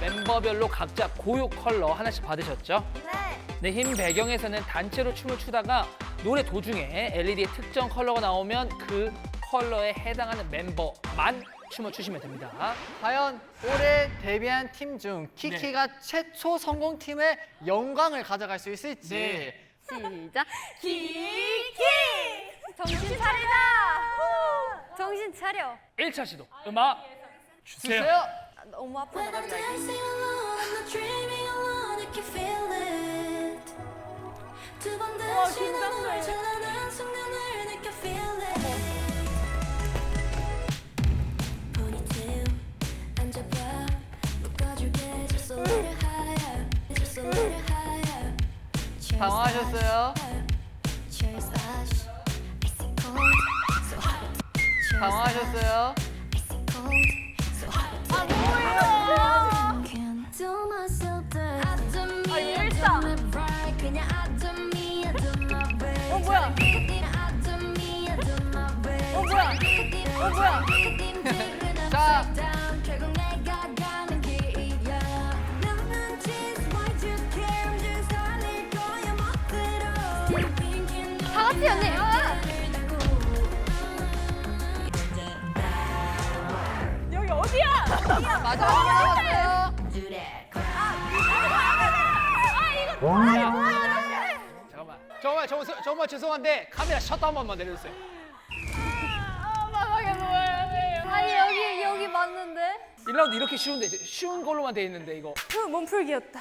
멤버별로 각자 고유 컬러 하나씩 받으셨죠? 네. 네, 흰 배경에서는 단체로 춤을 추다가 노래 도중에 LED의 특정 컬러가 나오면 그 컬러에 해당하는 멤버만 춤을 추시면 됩니다. 과연 올해 데뷔한 팀 중 키키가 네. 최초 성공팀의 영광을 가져갈 수 있을지 네. 시작. 키키. 정신 차리자. 정신 차려. 1차 시도 음악 주세요. 주세요. 아, 너무 긴장돼. 당황하셨어요? hot. Cherry 당황하셨어요? 멋대로. 다 같이 언니. 아. 여기 어디야? 맞아, 맞았어요. 잠깐만. 정말 정말 정말 죄송한데 카메라 셔터 한 번만 내려주세요. 바닥에 놓아야 돼. 아니 여기 여기 맞는데? 1 라운드 이렇게 쉬운데 쉬운 걸로만 돼 있는데 이거. 후, 몸풀기였다.